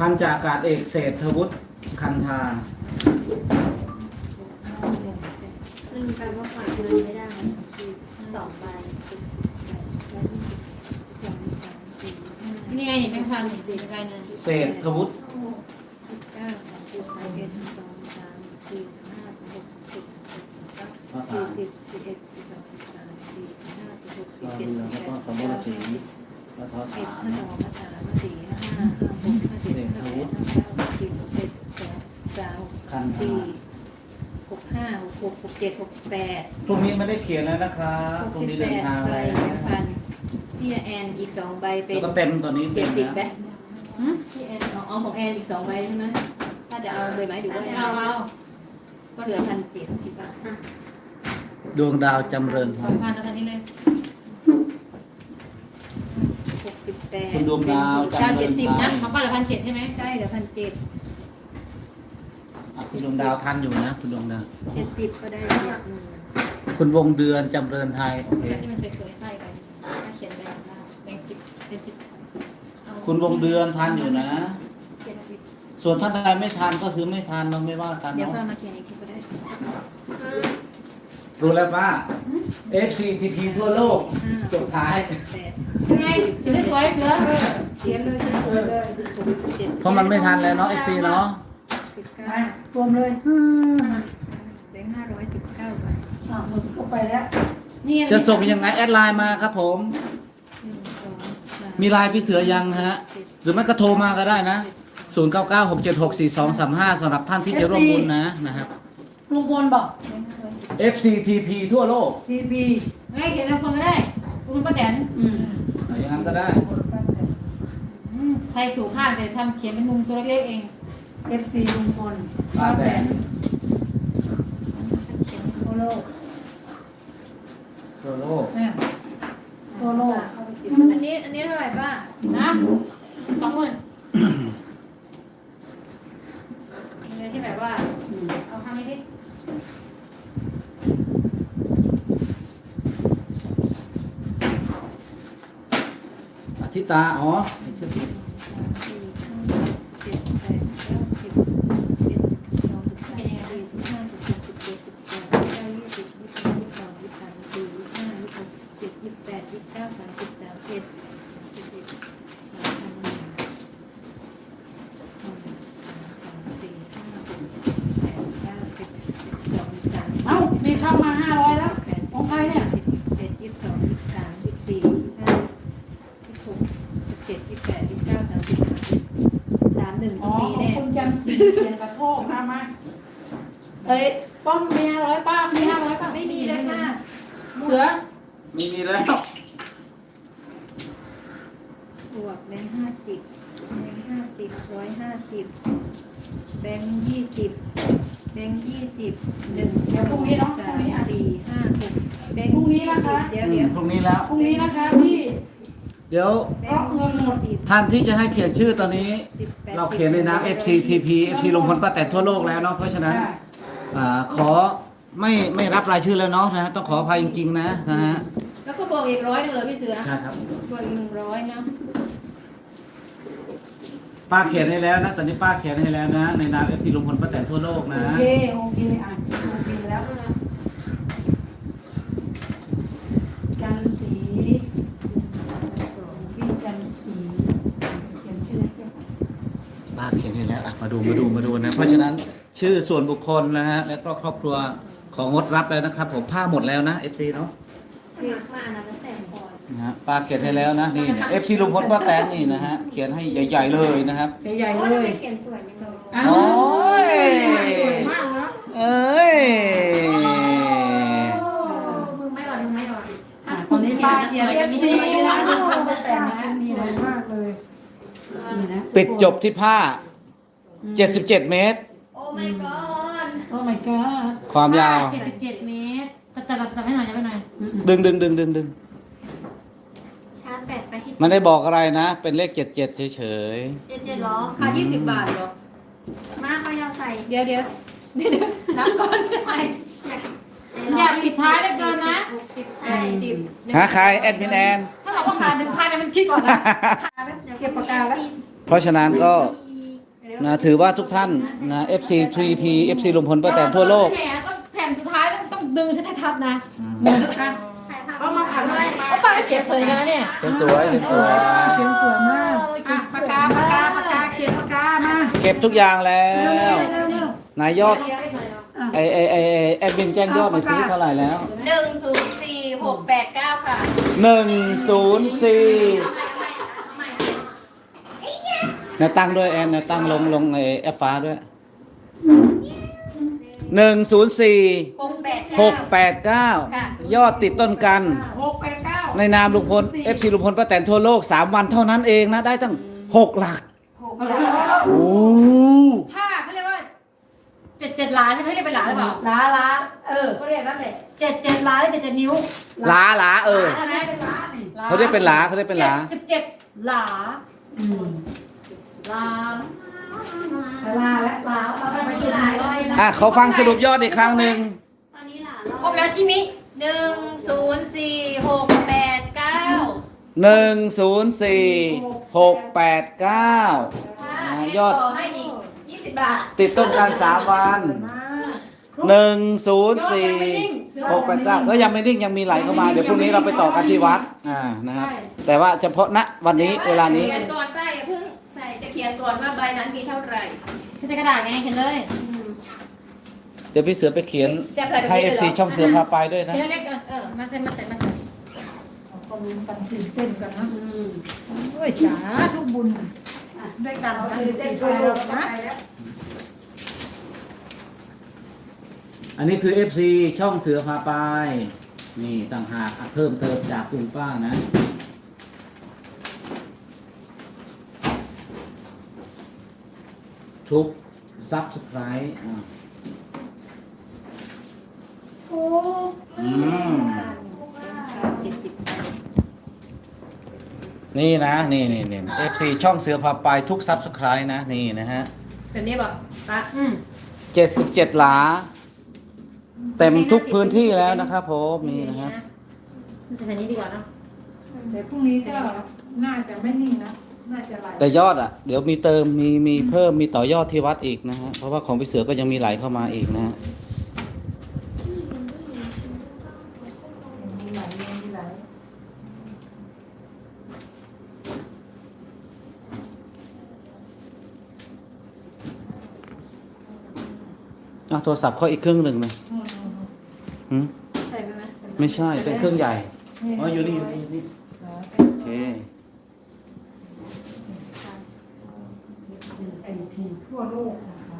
พันจากากาศเอกเศรษฐวุฒิคันธาหนึ่งแปลว่าฝากเงินไม่ได้สองใบสิบแปดแล้วยี่สิบสองสามสี่ห้านี่ไงนี่แบงค์พันนี่จีไปนั่นเศรษฐวุฒิสิบเก้าสามสิบเอ็ดสองสามสี่ห้าหกสิบเจ็ดสี่สิบสิบเอ็ดสิบสองสิบสามสี่ห้าหกสิบเจ็ดสิบแปดสิบเก้าสิบแล้วก็เอ็ดสามห้าสองห้าสามห้าสี่ห้าห้าห้าหกามคันธาสี่หกห้าหกหกหกเจ็ดหกแปดพรุ่งนี้ไม่ได้เขียนแล้วนะครับหกพรุ่งสิบนี้แปเดินดทางใบแล้วพันพี่แอนอีกสองใบเป็แล้นวก็เต็มตอนนี้เจ็เต็ดมสิบแล้วไหมหืมพี่แอนเอาเอาของแอนอีกสองใบใช่ไหมถ้าจะเอาเลยไหมหรือว่าเอาเอาก็เหลือพันเจ็ดคิดว่าดวงดาวจำเริญพสรองพันเอาทันนี้เลยหกสิบแปดคุณดวงดาวเก้าจำเริเจ็ดญสิบพรนะของป้าเหลือพันเจ็ดใช่ไหมใช่เหลือพันเจ็ด อะคุณดวงดาวทันอยู่นะคุณดวงดาว เจ็ดสิบก็ได้เจ็ดหมื่นคุณวงเดือนจำเริญไทย โอเค ที่มันสวยๆไล่ไปถ้าเขียนแบงค์ได้แบงค์สิบเป็นสิบเอาคุณวงเดือนทันอยู่นะ เจ็ดสิบส่วนท่านใดไม่ทันก็คือไม่ทันเราไม่ว่ากันเดี๋ยวเนาะพ่อมาเขียนอีกทีก็ได้รู้แล้วป้า FCTP ทั่วโลกห้าจบท้าย แปดเป็นไงเสือสวยเสือเขียนเลยเจ็ดเพราะมันไม่ทันแล้วเนาะ FC เนาะ สิบไปเก้ารวมเลยแบงค์ห้าร้อยสิบเก้าใบอะหมดเข้าไปแล้วนี่จะส่งยังไงแอดไลน์มาครับผม หนึ่งสองสามมีไลน์พี่เสือยังฮะหรือไม่ก็โทรมาก็ได้นะ 0 9 9 6 7 6 4 2 3 5สำหรับท่านที่จะร่วมบุญนะนะครับ ลุงพลบอก FCTP ทั่วโลก ทีพีไม่เขียนแล้วคนก็ได้คุณป้าแตนอืมเอาอย่างนั้นก็ได้อืมใส่สูงข้างแต่ทำเขียนเป็นมุมตัวเล็กๆเอง เอฟซีลุงพลป้าแตนทั่วโลกทั่วโลกเนี่ยทั่วโลกอันนี้อันนี้เท่าไหร่ป้านะสองหมื่นมีอะไรที่แบบว่าอืมเอาข้างนี้ดิอาทิตา อ๋อไม่ใช่ผิด สามสี่ห้าหกเจ็ดแปดเก้าสิบเจ็ดสิบสองสิบสามสี่สิบห้าสิบหกสิบเจ็ดสิบแปดสิบเก้ายี่สิบยี่สิบยี่สิบสองยี่สิบสามยี่สิบสี่ยี่สิบห้ายี่สิบหกเจ็ดยี่สิบแปดยี่สิบเก้าสามสิบสามสิบเอ็ดสามสิบเอ็ดสามพันหนึ่งหนึ่งสองสามสี่ห้าหกเจ็ดแปดเก้าสิบสิบสองสิบสาม เอ้ามีเข้ามาห้าร้อยแล้วแปดของใครเนี่ยสิบยี่สิบเอ็ดยี่สิบสองยี่สิบสามยี่สิบสี่ยี่สิบห้ายี่สิบหกยี่สิบเจ็ดยี่สิบแปดยี่สิบเก้าสามสิบสามสิบสามหนึ่งอ๋ต้อองมีของแน่คุณจันทร์สีเขียนกระโทกมามาเอ้ยป้อมมีห้าร้อยป้ามีห้าร้อยป้าไม่มีเลยค่ะเสือมีมีแล้วบวกแบงค์ห้าสิบแบงค์ ห้าสิบร้อยห้าสิบแบงค์ยี่สิบแบงค์ยี่สิบหนึ่งสองสามสี่ห้าหกแบงค์ยี่สิบเดี๋ยวอืเดี๋ยมวพรุ่งนี้แล้ว พรุ่งนี้นะคะพี่ เดี๋ยวแบงค์ยี่สิบท่านที่จะให้เขียนชื่อตอนนี้ สิบแปดเราเขียนในน้ำ FCTP FC ลงพลป้าแตนทั่วโลกแล้วเนาะเพราะฉะนั้นได้อ่าขอไม่ไม่รับรายชื่อแล้วเนาะนะฮะต้องขออภัยจริงๆนะนะฮะแล้วก็บวกอีกร้อยหนึ่งเหรอพี่เสือใช่ครับบวกอีกหนึ่งร้อยนะ ป้าเขียนให้แล้วนะ ตอนนี้ป้าเขียนให้แล้วนะ ในนาม FC ลงพลป้าแตนทั่วโลกนะ โอเคโอเคอะโอเคแล้วจันทร์สีสองพี่จันทร์สีเขียนชื่อให้เรียบร้อยป้าเขียนให้แล้วอะมาดูมาดูมาดูนะ เพราะฉะนั้นชื่อส่วนบุคคลนะฮะ แล้วก็ครอบครัวของงดรับแล้วนะครับ ผมผ้าหมดแล้วนะ FC เนาะชื่อมาอันนั้นแล้วแต่ก่อ นนะฮะป้าเขียนให้แล้วนะนี่นะ FC ลงพลป้าแตนนี่นะฮะเขียนให้ใหญ่ๆเลยนะครับ ใหญ่ๆเลยเขียนสวยจังเลยอ้าโอ้วยมากเนาะเอ้ยมึงไม่หรอกมึงไม่หรอกอะคนนี้ป้าเขียนเอฟซีนะลุงพลป้าแตนนะนี่นะมากเลยนี่นะปิดจบที่ผ้า 77 เมตร โอ้ my god โอ้ my god ความยาว เจ็ดสิบเจ็ดเมตรตัดตัดตัดให้หน่อยจะไปหน่อยดึงดึงดึงดึงดึงชาร์จแบต ไปให้มันได้บอกอะไรนะ เป็นเลข77เฉยเจ็ดเจ็ดหรอ ค่ายี่สิบบาทหรอ มาเขายาวใส่เดี๋ยวเดี๋ยวเดี๋ยวเดี๋ยวนับก่อนไปอย่าปิดท้ายเลยเกินนะ หกสิบแปดสิบๆหาใครแอดมินแอนถ้าเราว่าขาดหนึ่งพันเนี่ยมันคิดก่อนนะเก็บปากกาแล้ว เพราะฉะนั้นก็นะถือว่าทุกท่านนะ FC 3P FC ลุงพลป้าแตนทั่วโลก แผนต้องแผ่นสุดท้ายต้องต้องดึงชัดๆนะ ก็มาผ่านเลยเอาป้าเขียนสวยกันนะเนี่ยเขียนสวยเขียนสวยเขียนสวยมากอะปากกาปากกาปากกาเขียนปากกามาเก็บทุกอย่างแล้เร็ววเร็วเร็วนายยอดไอไอไอไอ้แอดมินแจ้งยอดหน่อยสิเท่าไหร่แล้วหนึ่งศูนย์สี่หกแปดเก้าค่ะหนึ่งศูนย์สี่แนวตั้งด้วยแอนแนวตั้งลงลงไอแอปฟ้าด้วย หนึ่งศูนย์สี่หกแปดหกแปดเก้าค่ะยอดติดต้นกัน หกแปดเก้าในนามลุงพล FC ลุงพลป้าแตนทั่วโลก 3 วันเท่านั้นเองนะ ได้ตั้ง 6 หลักโอ้ถ้าเขาเรียกว่าเจ็ดเจ็ดล้านใช่ไหมเรียกเป็นล้านหรือเปล่าล้าล้าเออก็เรียกนั่นแหละเจ็ดเจ็ดล้านหรือเจ็ดเจ็ดนิ้วหลาหลาเออใช่ไหมเป็นล้านี่เขาเรียกเป็นหลาเขาเรียกเป็นหลา สิบเจ็ดหลาอืมหลาลาและลาเอาไปที่ไหนเลย อะเขาฟังสรุปยอดอีกครั้งหนึ่งครบแล้วใช่ไหมหนึ่งศูนย์สี่หกแปดเก้าหนึ่งศูนย์สี่หกแปดเก้ายอดขอให้อีกยี่สิบบาท ติดต้นกันสามวันมาหนึ่งศูนย์สี่หกแปดเก้าก็ยังไม่นิ่งยังมีไหลเข้ามา เดี๋ยวพรุ่งนี้เราไปต่อกันที่วัดอ่านะครับแต่ว่าเฉพาะณวันนี้เวลานี้เขียนก่อนใส่อย่าเพิ่งใส่จะเขียนก่อนว่าใบนั้นมีเท่าไหร่ไม่ใช่กระดาษไงเขียนเลย เดี๋ยวพี่เสือไปเขียนจะใส่แบบให้นี้เอเลยฟซีเหรอช่องเสือพาไปด้วยนะเขียนเล็กๆเออมาใส่มาใส่มาใส่ก็ลุ้นกันตื่นเต้นกันนะโอ้ยสาทุกบุญด้วยกันนะสี่ไปแล้วนะอันนี้คือ FC ช่องเสือพาไป นี่ต่างหากอะเพิ่มเติมจากคุณป้านะ ทุกซับสไครต์ อะอืมเจ็ดสิบนี่นะ นี่นี่นี่ FC ช่องเสือพาไปทุกซับสไครต์นะ นี่นะฮะแบบนี้บอกปะอืมเจ็ดสิบเจ็ดหลา เต็มทุกพื้นที่แล้วนะครับผมนี่นะฮะใส่อันนี้ดีกว่าเนาะเดี๋ยวพรุ่งนี้ก็น่าจะไม่นิ่งนะ น่าจะไหลแต่ยอดอะ เดี๋ยวมีเติมมีมีเพิ่มมีต่อยอดที่วัดอีกนะฮะ เพราะว่าของพี่เสือก็ยังมีไหลเข้ามาอีกนะฮะ มีไหลมีไหล อะโทรศัพท์เขาอีกเครื่องหนึ่งนะหืมใส่ไปไหมไม่ใช่ เป็นเครื่องใหญ่นี่อ๋อ อยู่นี่อยู่นี่อยู่นี่โอเค ไอพีทั่วโลกนะคะ